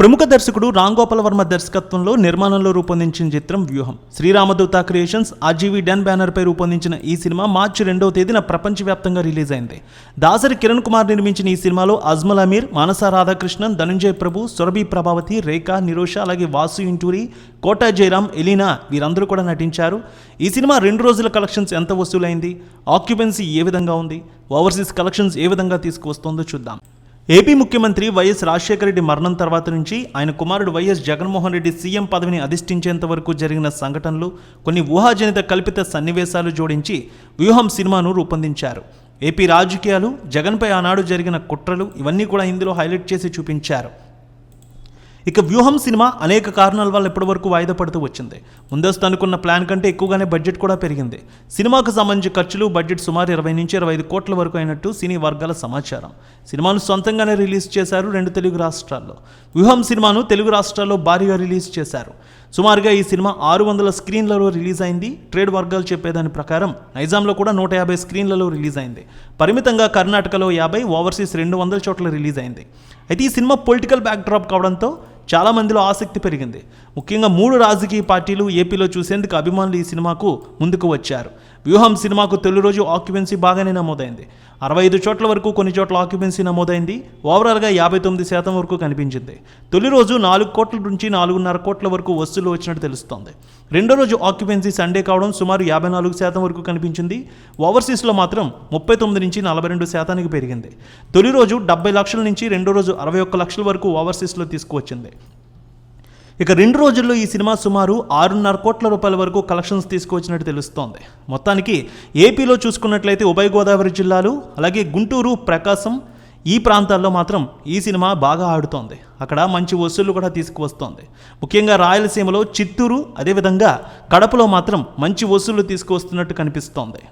ప్రముఖ దర్శకుడు రామ్ గోపాల్ వర్మ దర్శకత్వంలో నిర్మాణంలో రూపొందించిన చిత్రం వ్యూహం. శ్రీరామదూత క్రియేషన్స్ ఆర్జీవీ డెన్ బ్యానర్పై రూపొందించిన ఈ సినిమా మార్చి రెండవ తేదీన ప్రపంచవ్యాప్తంగా రిలీజ్ అయింది. దాసరి కిరణ్ కుమార్ నిర్మించిన ఈ సినిమాలో అజ్మల్ అమీర్ మానస రాధాకృష్ణన్ ధనుంజయ్ ప్రభు సురభి ప్రభావతి రేఖ నిరోష అలాగే వాసు ఇంటూరి కోటా జయరాం ఎలీనా వీరందరూ కూడా నటించారు. ఈ సినిమా రెండు రోజుల కలెక్షన్స్ ఎంత వసూలైంది? ఆక్యుపెన్సీ ఏ విధంగా ఉంది? ఓవర్సీస్ కలెక్షన్స్ ఏ విధంగా తీసుకువస్తుందో చూద్దాం. ఏపీ ముఖ్యమంత్రి వైఎస్ రాజశేఖర రెడ్డి మరణం తర్వాత నుంచి ఆయన కుమారుడు వైఎస్ జగన్మోహన్ రెడ్డి సీఎం పదవిని అధిష్ఠించేంత వరకు జరిగిన సంఘటనలు కొన్ని ఊహాజనిత కల్పిత సన్నివేశాలు జోడించి వ్యూహం సినిమాను రూపొందించారు. ఏపీ రాజకీయాలు జగన్పై ఆనాడు జరిగిన కుట్రలు ఇవన్నీ కూడా ఇందులో హైలైట్ చేసి చూపించారు. ఇక వ్యూహం సినిమా అనేక కారణాల వల్ల ఇప్పటివరకు వాయిదా పడుతూ వచ్చింది. ముందస్తు అనుకున్న ప్లాన్ కంటే ఎక్కువగానే బడ్జెట్ కూడా పెరిగింది. సినిమాకు సంబంధించి ఖర్చులు బడ్జెట్ సుమారు ఇరవై నుంచి ఇరవై ఐదు కోట్ల వరకు అయినట్టు సినీ వర్గాల సమాచారం. సినిమాను సొంతంగానే రిలీజ్ చేశారు రెండు తెలుగు రాష్ట్రాల్లో. వ్యూహం సినిమాను తెలుగు రాష్ట్రాల్లో భారీగా రిలీజ్ చేశారు. సుమారుగా ఈ సినిమా ఆరు వందల స్క్రీన్లలో రిలీజ్ అయింది. ట్రేడ్ వర్గాలు చెప్పేదాని ప్రకారం నైజాంలో కూడా నూట యాభై స్క్రీన్లలో రిలీజ్ అయింది. పరిమితంగా కర్ణాటకలో యాభై ఓవర్సీస్ రెండు వందల చోట్ల రిలీజ్ అయింది. అయితే ఈ సినిమా పొలిటికల్ బ్యాక్డ్రాప్ కావడంతో చాలా మందిలో ఆసక్తి పెరిగింది. ముఖ్యంగా మూడు రాజకీయ పార్టీలు ఏపీలో చూసేందుకు అభిమానులు ఈ సినిమాకు ముందుకు వచ్చారు. వ్యూహం సినిమాకు తొలి రోజు ఆక్యుపెన్సీ బాగానే నమోదైంది. అరవై ఐదు చోట్ల వరకు కొన్ని చోట్ల ఆక్యుపెన్సీ నమోదైంది. ఓవరాల్గా యాభై తొమ్మిది శాతం వరకు కనిపించింది. తొలి రోజు నాలుగు కోట్ల నుంచి నాలుగున్నర కోట్ల వరకు వసూలు వచ్చినట్టు తెలుస్తోంది. రెండో రోజు ఆక్యుపెన్సీ సండే కావడం సుమారు యాభై నాలుగు శాతం వరకు కనిపించింది. ఓవర్సీస్లో మాత్రం ముప్పై తొమ్మిది నుంచి నలభై రెండు శాతానికి పెరిగింది. తొలి రోజు డెబ్బై లక్షల నుంచి రెండో రోజు అరవై ఒక్క లక్షల వరకు ఓవర్సీస్లో తీసుకువచ్చింది. ఇక రెండు రోజుల్లో ఈ సినిమా సుమారు ఆరున్నర కోట్ల రూపాయల వరకు కలెక్షన్స్ తీసుకువచ్చినట్టు తెలుస్తోంది. మొత్తానికి ఏపీలో చూసుకున్నట్లయితే ఉభయ గోదావరి జిల్లాలు అలాగే గుంటూరు ప్రకాశం ఈ ప్రాంతాల్లో మాత్రం ఈ సినిమా బాగా ఆడుతోంది. అక్కడ మంచి వసూళ్ళు కూడా తీసుకువస్తోంది. ముఖ్యంగా రాయలసీమలో చిత్తూరు అదేవిధంగా కడపలో మాత్రం మంచి వసూళ్ళు తీసుకువస్తున్నట్టు కనిపిస్తోంది.